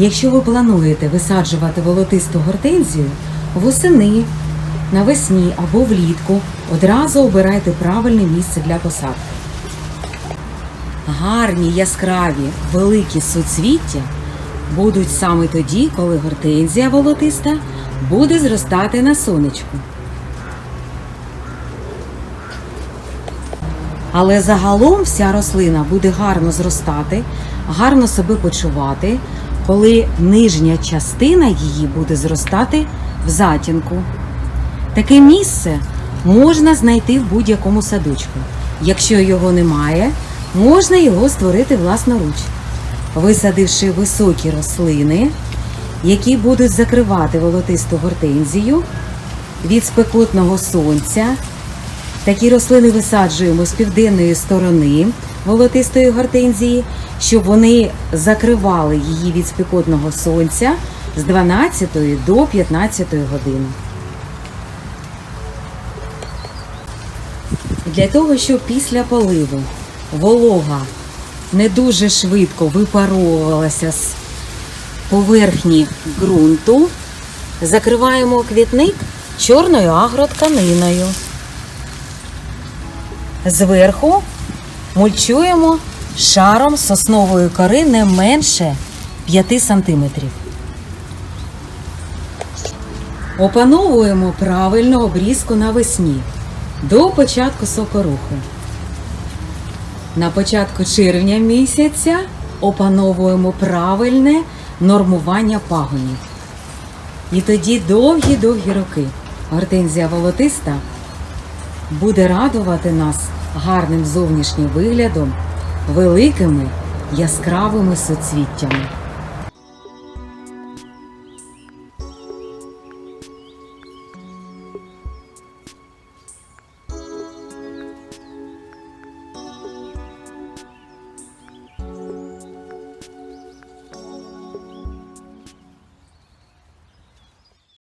Якщо ви плануєте висаджувати волотисту гортензію восени, навесні або влітку, одразу обирайте правильне місце для посадки. Гарні, яскраві, великі суцвіття будуть саме тоді, коли гортензія волотиста буде зростати на сонечку. Але загалом вся рослина буде гарно зростати, гарно себе почувати, коли нижня частина її буде зростати в затінку. Таке місце можна знайти в будь-якому садочку. Якщо його немає, можна його створити власноруч, висадивши високі рослини, які будуть закривати волотисту гортензію від спекотного сонця. Такі рослини висаджуємо з південної сторони волотистої гортензії, щоб вони закривали її від спекотного сонця з 12 до 15 години. Для того, щоб після поливу волога не дуже швидко випаровувалася з поверхні ґрунту, закриваємо квітник чорною агротканиною. Зверху мульчуємо шаром соснової кори не менше 5 см. Опановуємо правильну обрізку навесні до початку сокоруху. На початку червня місяця опановуємо правильне нормування пагонів. І тоді довгі-довгі роки гортензія волотиста буде радувати нас гарним зовнішнім виглядом, великими яскравими соцвіттями.